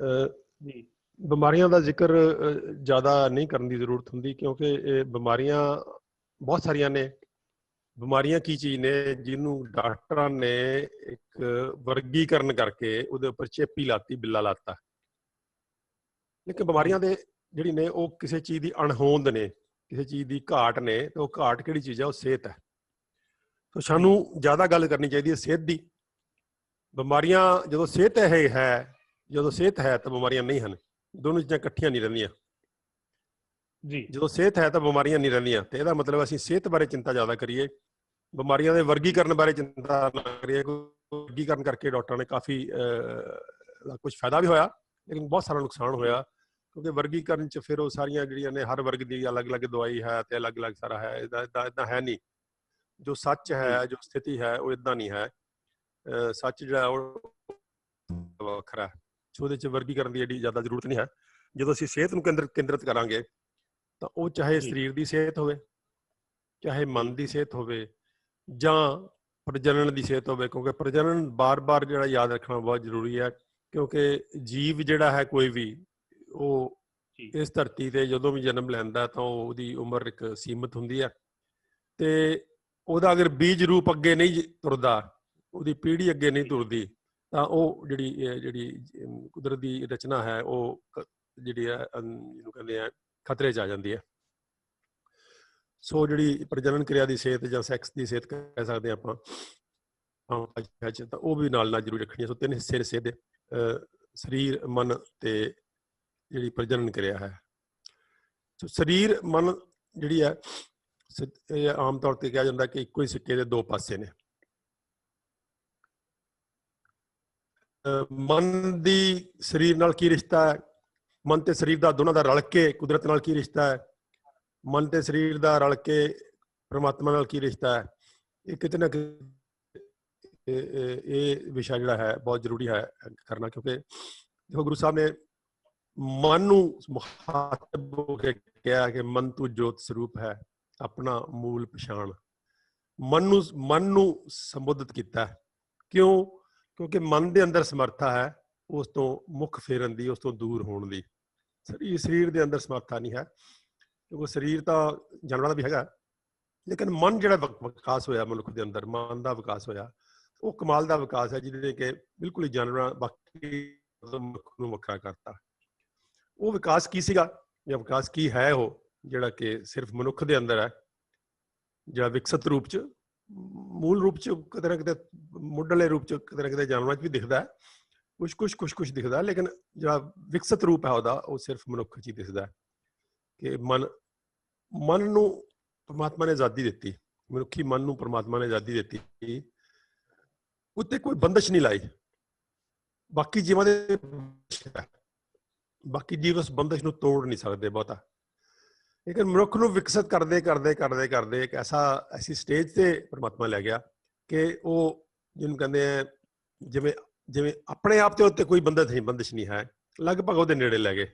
ਜੀ। ਬਿਮਾਰੀਆਂ ਦਾ ਜ਼ਿਕਰ ਜ਼ਿਆਦਾ ਨਹੀਂ ਕਰਨ ਦੀ ਜ਼ਰੂਰਤ ਹੁੰਦੀ ਕਿਉਂਕਿ ਇਹ ਬਿਮਾਰੀਆਂ ਬਹੁਤ ਸਾਰੀਆਂ ਨੇ। ਬਿਮਾਰੀਆਂ ਕੀ ਚੀਜ਼ ਨੇ ਜਿਹਨੂੰ ਡਾਕਟਰਾਂ ਨੇ ਇੱਕ ਵਰਗੀਕਰਨ ਕਰਕੇ ਉਹਦੇ ਉੱਪਰ ਚੇਪੀ ਲਾਤੀ ਬਿੱਲਾ ਲਾਤਾ। ਲੇਕਿਨ ਬਿਮਾਰੀਆਂ ਦੇ ਜਿਹੜੀ ਨੇ ਉਹ ਕਿਸੇ ਚੀਜ਼ ਦੀ ਅਣਹੋਂਦ ਨੇ ਕਿਸੇ ਚੀਜ਼ ਦੀ ਘਾਟ ਨੇ ਤੇ ਉਹ ਘਾਟ ਕਿਹੜੀ ਚੀਜ਼ ਹੈ ਉਹ ਸਿਹਤ ਹੈ। ਤਾਂ ਸਾਨੂੰ ਜ਼ਿਆਦਾ ਗੱਲ ਕਰਨੀ ਚਾਹੀਦੀ ਹੈ ਸਿਹਤ ਦੀ। ਬਿਮਾਰੀਆਂ ਜਦੋਂ ਸਿਹਤ ਹੈ ਹੈ ਜਦੋਂ ਸਿਹਤ ਹੈ ਤਾਂ ਬਿਮਾਰੀਆਂ ਨਹੀਂ ਹਨ ਦੋਨੋਂ ਚੀਜ਼ਾਂ ਇਕੱਠੀਆਂ ਨਹੀਂ ਰਹਿੰਦੀਆਂ। ਜੀ। ਜਦੋਂ ਸਿਹਤ ਹੈ ਤਾਂ ਬਿਮਾਰੀਆਂ ਨਹੀਂ ਰਹਿੰਦੀਆਂ ਤੇ ਇਹਦਾ ਮਤਲਬ ਅਸੀਂ ਸਿਹਤ ਬਾਰੇ ਚਿੰਤਾ ਜ਼ਿਆਦਾ ਕਰੀਏ ਬਿਮਾਰੀਆਂ ਦੇ ਵਰਗੀਕਰਨ ਬਾਰੇ ਚਿੰਤਾ ਨਾ ਕਰੀਏ ਵਰਗੀਕਰਨ ਕਰਕੇ ਡਾਕਟਰਾਂ ਨੇ ਕਾਫੀ ਕੁਝ ਫਾਇਦਾ ਵੀ ਹੋਇਆ ਲੇਕਿਨ ਬਹੁਤ ਸਾਰਾ ਨੁਕਸਾਨ ਹੋਇਆ ਕਿਉਂਕਿ ਵਰਗੀਕਰਨ ਚ ਫਿਰ ਉਹ ਸਾਰੀਆਂ ਜਿਹੜੀਆਂ ਨੇ ਹਰ ਵਰਗ ਦੀ ਅਲੱਗ-ਅਲੱਗ ਦਵਾਈ ਹੈ ਤੇ ਅਲੱਗ-ਅਲੱਗ ਸਾਰਾ ਹੈ ਇਹਦਾ ਇਦਾਂ ਇਦਾਂ ਹੈ ਨਹੀਂ। ਜੋ ਸੱਚ ਹੈ ਜੋ ਸਥਿਤੀ ਹੈ ਉਹ ਇਦਾਂ ਨਹੀਂ ਹੈ। ਸੱਚ ਜਿਹੜਾ ਉਹ ਵੱਖਰਾ ਸੋ ਉਹਦੇ ਚ ਵਰਗੀਕਰਨ ਦੀ ਜਿਹੜੀ ਜ਼ਿਆਦਾ ਜ਼ਰੂਰਤ ਨਹੀਂ ਹੈ। ਜਦੋਂ ਅਸੀਂ ਸਿਹਤ ਨੂੰ ਕੇਂਦਰ ਕੇਂਦਰਿਤ ਕਰਾਂਗੇ ਤਾਂ ਉਹ ਚਾਹੇ ਸਰੀਰ ਦੀ ਸਿਹਤ ਹੋਵੇ ਚਾਹੇ ਮਨ ਦੀ ਸਿਹਤ ਹੋਵੇ ਜਾਂ ਪ੍ਰਜਨਨ ਦੀ ਸਿਹਤ ਹੋਵੇ ਕਿਉਂਕਿ ਪ੍ਰਜਨਨ ਬਾਰ-ਬਾਰ ਜਿਹੜਾ ਯਾਦ ਰੱਖਣਾ ਬਹੁਤ ਜ਼ਰੂਰੀ ਹੈ ਕਿਉਂਕਿ ਜੀਵ ਜਿਹੜਾ ਹੈ ਕੋਈ ਵੀ ਉਹ ਇਸ ਧਰਤੀ ਤੇ ਜਦੋਂ ਵੀ ਜਨਮ ਲੈਂਦਾ ਤਾਂ ਉਹਦੀ ਉਮਰ ਇੱਕ ਸੀਮਤ ਹੁੰਦੀ ਹੈ। ਤੇ ਉਹਦਾ ਅਗਰ ਬੀਜ ਰੂਪ ਅੱਗੇ ਨਹੀਂ ਤੁਰਦਾ ਉਹਦੀ ਪੀੜ੍ਹੀ ਅੱਗੇ ਨਹੀਂ ਤੁਰਦੀ ਤਾਂ ਉਹ ਜਿਹੜੀ ਜਿਹੜੀ ਕੁਦਰਤ ਦੀ ਰਚਨਾ ਹੈ, ਉਹ ਜਿਹੜੀ ਹੈ ਜਿਹਨੂੰ ਕਹਿੰਦੇ ਆ, ਖਤਰੇ 'ਚ ਆ ਜਾਂਦੀ ਹੈ। ਸੋ ਜਿਹੜੀ ਪ੍ਰਜਨਨ ਕਿਰਿਆ ਦੀ ਸਿਹਤ ਜਾਂ ਸੈਕਸ ਦੀ ਸਿਹਤ ਕਹਿ ਸਕਦੇ ਆਪਾਂ ਅੱਜ ਤਾਂ ਉਹ ਵੀ ਨਾਲ ਨਾਲ ਜ਼ਰੂਰ ਰੱਖਣੀ ਸੋ ਤਿੰਨ ਹਿੱਸੇ ਨੇ ਸਿਹਤ ਦੇ ਸਰੀਰ, ਮਨ ਤੇ ਜਿਹੜੀ ਪ੍ਰਜਨਨ ਕਿਰਿਆ ਹੈ। ਸੋ ਸਰੀਰ, ਮਨ ਜਿਹੜੀ ਹੈ ਇਹ ਆਮ ਤੌਰ ਤੇ ਕਿਹਾ ਜਾਂਦਾ ਕਿ ਇੱਕੋ ਹੀ ਸਿੱਕੇ ਦੇ ਦੋ ਪਾਸੇ ਨੇ। ਮਨ ਦੀ ਸਰੀਰ ਨਾਲ ਕੀ ਰਿਸ਼ਤਾ ਹੈ? ਮਨ ਤੇ ਸਰੀਰ ਦਾ ਦੋਨਾਂ ਦਾ ਰਲ ਕੇ ਕੁਦਰਤ ਨਾਲ ਕੀ ਰਿਸ਼ਤਾ ਹੈ? ਮਨ ਤੇ ਸਰੀਰ ਦਾ ਰਲ ਕੇ ਪ੍ਰਮਾਤਮਾ ਨਾਲ ਕੀ ਰਿਸ਼ਤਾ ਹੈ? ਇਹ ਕਿਤੇ ਨਾ ਇਹ ਵਿਸ਼ਾ ਜਿਹੜਾ ਹੈ, ਬਹੁਤ ਜ਼ਰੂਰੀ ਹੈ, ਕਰਨਾ ਕਿਉਂਕਿ ਦੇਖੋ ਗੁਰੂ ਸਾਹਿਬ ਨੇ ਮਨ ਨੂੰ ਮੁਖਾਤਬ ਹੋ ਕੇ ਕਿਹਾ ਕਿ ਮਨ ਤੂੰ ਜੋਤ ਸਰੂਪ ਹੈ, ਆਪਣਾ ਮੂਲ ਪਛਾਣ। ਮਨ ਨੂੰ ਮਨ ਨੂੰ ਸੰਬੋਧਿਤ ਕੀਤਾ ਕਿਉਂ? ਕਿਉਂਕਿ ਮਨ ਦੇ ਅੰਦਰ ਸਮਰੱਥਾ ਹੈ, ਉਸ ਤੋਂ ਮੁਖ ਫੇਰਨ ਦੀ, ਉਸ ਤੋਂ ਦੂਰ ਹੋਣ ਦੀ। ਸਰੀਰ ਸਰੀਰ ਦੇ ਅੰਦਰ ਸਮਰੱਥਾ ਨਹੀਂ ਹੈ। ਕਿਉਂਕਿ ਸਰੀਰ ਤਾਂ ਜਾਨਵਰਾਂ ਦਾ ਵੀ ਹੈਗਾ। ਲੇਕਿਨ ਮਨ ਜਿਹੜਾ ਵਿਕਾਸ ਹੋਇਆ ਮਨੁੱਖ ਦੇ ਅੰਦਰ, ਮਨ ਦਾ ਵਿਕਾਸ ਹੋਇਆ, ਉਹ ਕਮਾਲ ਦਾ ਵਿਕਾਸ ਹੈ, ਜਿਹਦੇ ਕਿ ਬਿਲਕੁਲ ਹੀ ਜਾਨਵਰਾਂ, ਬਾਕੀ ਮਨੁੱਖ ਨੂੰ ਵੱਖਰਾ ਕਰਤਾ। ਉਹ ਵਿਕਾਸ ਕੀ ਸੀਗਾ? ਜਾਂ ਵਿਕਾਸ ਕੀ ਹੈ ਉਹ, ਜਿਹੜਾ ਕਿ ਸਿਰਫ ਮਨੁੱਖ ਦੇ ਅੰਦਰ ਹੈ, ਜਿਹੜਾ ਵਿਕਸਿਤ ਰੂਪ ਚ ਮੂਲ ਰੂਪ ਚ ਕਿਤੇ ਨਾ ਕਿਤੇ ਮੁੱਢਲੇ ਰੂਪ ਚ ਕਿਤੇ ਨਾ ਕਿਤੇ ਜਾਨਵਰਾਂ 'ਚ ਵੀ ਦਿਖਦਾ ਹੈ। ਕੁਝ ਕੁਝ ਕੁਝ ਕੁਝ ਦਿਖਦਾ ਲੇਕਿਨ ਜਿਹੜਾ ਵਿਕਸਿਤ ਰੂਪ ਹੈ ਉਹਦਾ, ਉਹ ਸਿਰਫ ਮਨੁੱਖ 'ਚ ਹੀ ਦਿਖਦਾ ਕਿ ਮਨ ਮਨ ਨੂੰ ਪਰਮਾਤਮਾ ਨੇ ਆਜ਼ਾਦੀ ਦਿੱਤੀ। ਮਨੁੱਖੀ ਮਨ ਨੂੰ ਪਰਮਾਤਮਾ ਨੇ ਆਜ਼ਾਦੀ ਦਿੱਤੀ। ਉੱਤੇ ਕੋਈ ਬੰਦਸ਼ ਨਹੀਂ ਲਾਈ। ਬਾਕੀ ਜੀਵਾਂ ਦੇ ਬਾਕੀ ਜੀਵ ਉਸ ਬੰਦਸ਼ ਨੂੰ ਤੋੜ ਨਹੀਂ ਸਕਦੇ ਬਹੁਤਾ। ਲੇਕਿਨ ਮਨੁੱਖ ਨੂੰ ਵਿਕਸਿਤ ਕਰਦੇ ਕਰਦੇ ਕਰਦੇ ਕਰਦੇ ਇੱਕ ਐਸਾ, ਐਸੀ ਸਟੇਜ ਤੇ ਪਰਮਾਤਮਾ ਲੈ ਗਿਆ ਕਿ ਉਹ ਜਿਹਨੂੰ ਕਹਿੰਦੇ ਆ, ਜਿਵੇਂ ਜਿਵੇਂ ਆਪਣੇ ਆਪ ਤੇ ਉੱਤੇ ਕੋਈ ਬੰਦਸ਼ ਨਹੀਂ ਬੰਦਸ਼ ਨਹੀਂ ਹੈ, ਲਗਭਗ ਉਹਦੇ ਨੇੜੇ ਲੈ ਗਏ।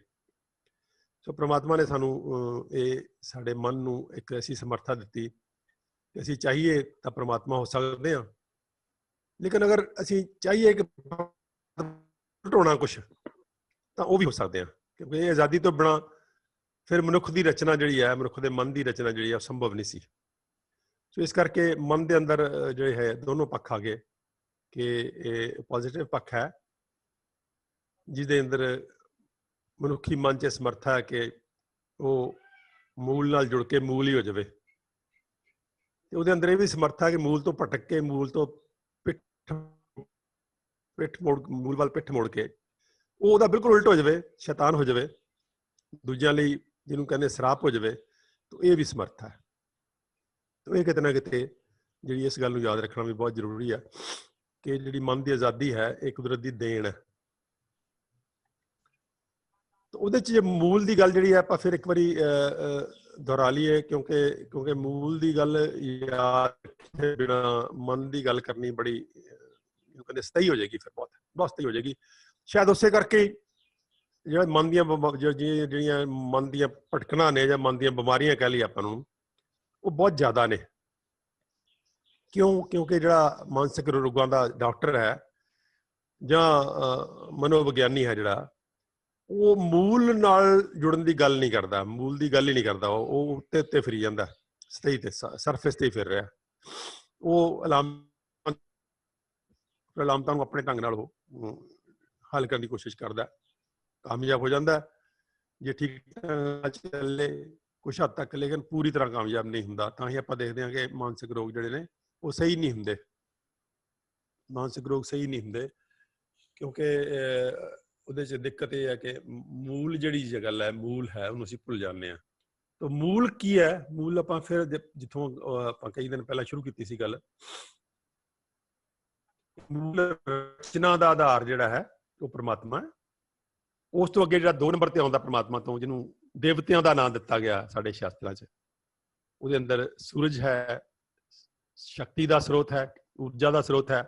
ਸੋ ਪ੍ਰਮਾਤਮਾ ਨੇ ਸਾਨੂੰ ਇਹ ਸਾਡੇ ਮਨ ਨੂੰ ਇੱਕ ਐਸੀ ਸਮਰੱਥਾ ਦਿੱਤੀ ਕਿ ਅਸੀਂ ਚਾਹੀਏ ਤਾਂ ਪ੍ਰਮਾਤਮਾ ਹੋ ਸਕਦੇ ਹਾਂ। ਲੇਕਿਨ ਅਗਰ ਅਸੀਂ ਚਾਹੀਏ ਕਿ ਟੋਣਾ ਕੁਝ ਤਾਂ ਉਹ ਵੀ ਹੋ ਸਕਦੇ ਹਾਂ, ਕਿਉਂਕਿ ਇਹ ਆਜ਼ਾਦੀ ਤੋਂ ਬਿਨਾ ਫਿਰ ਮਨੁੱਖ ਦੀ ਰਚਨਾ ਜਿਹੜੀ ਹੈ, ਮਨੁੱਖ ਦੇ ਮਨ ਦੀ ਰਚਨਾ ਜਿਹੜੀ ਹੈ ਸੰਭਵ ਨਹੀਂ ਸੀ। ਸੋ ਇਸ ਕਰਕੇ ਮਨ ਦੇ ਅੰਦਰ ਜਿਹੜੇ ਹੈ, ਦੋਨੋਂ ਪੱਖ ਆ ਗਏ ਕਿ ਇਹ ਪੋਜ਼ਿਟਿਵ ਪੱਖ ਹੈ, ਜਿਹਦੇ ਅੰਦਰ ਮਨੁੱਖੀ ਮਨ 'ਚ ਸਮਰੱਥਾ ਹੈ ਕਿ ਉਹ ਮੂਲ ਨਾਲ ਜੁੜ ਕੇ ਮੂਲ ਹੀ ਹੋ ਜਾਵੇ। ਤੇ ਉਹਦੇ ਅੰਦਰ ਇਹ ਵੀ ਸਮਰੱਥਾ ਹੈ ਕਿ ਮੂਲ ਤੋਂ ਭਟਕ ਕੇ, ਮੂਲ ਤੋਂ ਪਿੱਠ ਪਿੱਠ ਮੋੜ, ਮੂਲ ਵੱਲ ਪਿੱਠ ਮੋੜ ਕੇ, ਉਹ ਉਹਦਾ ਬਿਲਕੁਲ ਉਲਟ ਹੋ ਜਾਵੇ, ਸ਼ੈਤਾਨ ਹੋ ਜਾਵੇ। ਦੂਜਿਆਂ ਲਈ ਜਿਹਨੂੰ ਕਹਿੰਦੇ ਸਰਾਪ ਹੋ ਜਾਵੇ, ਤਾਂ ਇਹ ਵੀ ਸਮਰੱਥਾ ਹੈ। ਤਾਂ ਇਹ ਕਿਤੇ ਨਾ ਕਿਤੇ ਜਿਹੜੀ ਇਸ ਗੱਲ ਨੂੰ ਯਾਦ ਰੱਖਣਾ ਵੀ ਬਹੁਤ ਜ਼ਰੂਰੀ ਹੈ ਕਿ ਜਿਹੜੀ ਮਨ ਦੀ ਆਜ਼ਾਦੀ ਹੈ, ਇਹ ਕੁਦਰਤ ਦੀ ਦੇਣ ਹੈ। ਤਾਂ ਉਹਦੇ ਚ ਜੇ ਮੂਲ ਦੀ ਗੱਲ ਜਿਹੜੀ ਹੈ, ਆਪਾਂ ਫਿਰ ਇੱਕ ਵਾਰੀ ਦੁਹਰਾ ਲਈਏ ਕਿਉਂਕਿ ਕਿਉਂਕਿ ਮੂਲ ਦੀ ਗੱਲ ਯਾਦ ਰੱਖੇ ਬਿਨਾ ਮਨ ਦੀ ਗੱਲ ਕਰਨੀ ਬੜੀ ਕਹਿੰਦੇ ਸਹੀ ਹੋ ਜਾਏਗੀ ਫਿਰ ਬਹੁਤ ਬਹੁਤ ਸਹੀ ਹੋ ਜਾਏਗੀ। ਸ਼ਾਇਦ ਉਸੇ ਕਰਕੇ ਜਿਹੜਾ ਮਨ ਦੀਆਂ ਜਿਹੜੀਆਂ ਮਨ ਦੀਆਂ ਭਟਕਣਾ ਨੇ ਜਾਂ ਮਨ ਦੀਆਂ ਬਿਮਾਰੀਆਂ ਕਹਿ ਲਈ ਆਪਾਂ ਨੂੰ, ਉਹ ਬਹੁਤ ਜ਼ਿਆਦਾ ਨੇ। ਕਿਉਂ? ਕਿਉਂਕਿ ਜਿਹੜਾ ਮਾਨਸਿਕ ਰੋਗਾਂ ਦਾ ਡਾਕਟਰ ਹੈ ਜਾਂ ਮਨੋਵਿਗਿਆਨੀ ਹੈ ਜਿਹੜਾ, ਉਹ ਮੂਲ ਨਾਲ ਜੁੜਨ ਦੀ ਗੱਲ ਨਹੀਂ ਕਰਦਾ, ਮੂਲ ਦੀ ਗੱਲ ਹੀ ਨਹੀਂ ਕਰਦਾ, ਉਹ ਉਹ ਉੱਤੇ ਉੱਤੇ ਫਿਰੀ ਜਾਂਦਾ, ਸਤਹੀ ਤੇ ਸਰਫੇਸ ਤੇ ਫਿਰ ਰਿਹਾ। ਉਹ ਅਲਾਮ ਅਲਾਮਤਾਂ ਨੂੰ ਆਪਣੇ ਢੰਗ ਨਾਲ ਉਹ ਹੱਲ ਕਰਨ ਦੀ ਕੋਸ਼ਿਸ਼ ਕਰਦਾ। ਕਾਮਯਾਬ ਹੋ ਜਾਂਦਾ ਜੇ ਠੀਕ ਢੰਗ ਚੱਲੇ ਕੁਛ ਹੱਦ ਤੱਕ ਲੇਕਿਨ ਪੂਰੀ ਤਰ੍ਹਾਂ ਕਾਮਯਾਬ ਨਹੀਂ ਹੁੰਦਾ ਤਾਂ ਹੀ ਆਪਾਂ ਦੇਖਦੇ ਹਾਂ ਕਿ ਮਾਨਸਿਕ ਰੋਗ ਜਿਹੜੇ ਨੇ ਉਹ ਸਹੀ ਨਹੀਂ ਹੁੰਦੇ। ਮਾਨਸਿਕ ਰੋਗ ਸਹੀ ਨਹੀਂ ਹੁੰਦੇ ਕਿਉਂਕਿ ਅਹ, ਉਹਦੇ 'ਚ ਦਿੱਕਤ ਇਹ ਹੈ ਕਿ ਮੂਲ ਜਿਹੜੀ ਜ ਗੱਲ ਹੈ ਮੂਲ ਹੈ ਉਹਨੂੰ ਅਸੀਂ ਭੁੱਲ ਜਾਂਦੇ ਹਾਂ। ਤਾਂ ਮੂਲ ਕੀ ਹੈ? ਮੂਲ ਆਪਾਂ ਫਿਰ ਜਿੱਥੋਂ ਆਪਾਂ ਕਈ ਦਿਨ ਪਹਿਲਾਂ ਸ਼ੁਰੂ ਕੀਤੀ ਸੀ ਗੱਲ। ਮੂਲ ਰਚਨਾ ਦਾ ਆਧਾਰ ਜਿਹੜਾ ਹੈ ਉਹ ਪ੍ਰਮਾਤਮਾ ਹੈ। ਉਸ ਤੋਂ ਅੱਗੇ ਜਿਹੜਾ ਦੋ ਨੰਬਰ ਤੇ ਆਉਂਦਾ ਪ੍ਰਮਾਤਮਾ ਤੋਂ, ਜਿਹਨੂੰ ਦੇਵਤਿਆਂ ਦਾ ਨਾਮ ਦਿੱਤਾ ਗਿਆ ਸਾਡੇ ਸ਼ਾਸਤਰਾਂ 'ਚ, ਉਹਦੇ ਅੰਦਰ ਸੂਰਜ ਹੈ, ਸ਼ਕਤੀ ਦਾ ਸਰੋਤ ਹੈ, ਊਰਜਾ ਦਾ ਸਰੋਤ ਹੈ।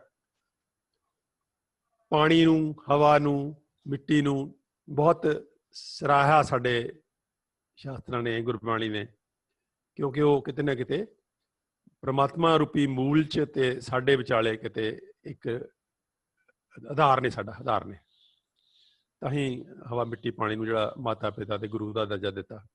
ਪਾਣੀ ਨੂੰ, ਹਵਾ ਨੂੰ, ਮਿੱਟੀ ਨੂੰ ਬਹੁਤ ਸਰਾਹਾ ਸਾਡੇ ਸ਼ਾਸਤਰਾਂ ਨੇ ਗੁਰਬਾਣੀ ਨੇ, ਕਿਉਂਕਿ ਉਹ ਕਿਤੇ ਨਾ ਕਿਤੇ ਪ੍ਰਮਾਤਮਾ ਰੂਪੀ ਮੂਲ ਚ ਤੇ ਸਾਡੇ ਵਿਚਾਲੇ ਕਿਤੇ ਇੱਕ ਆਧਾਰ ਨੇ, ਸਾਡਾ ਆਧਾਰ ਨੇ। ਤਾਂ ਹੀ ਹਵਾ ਮਿੱਟੀ ਪਾਣੀ ਨੂੰ ਜਿਹੜਾ ਮਾਤਾ ਪਿਤਾ ਤੇ ਗੁਰੂ ਦਾ ਦਰਜਾ ਦਿੱਤਾ।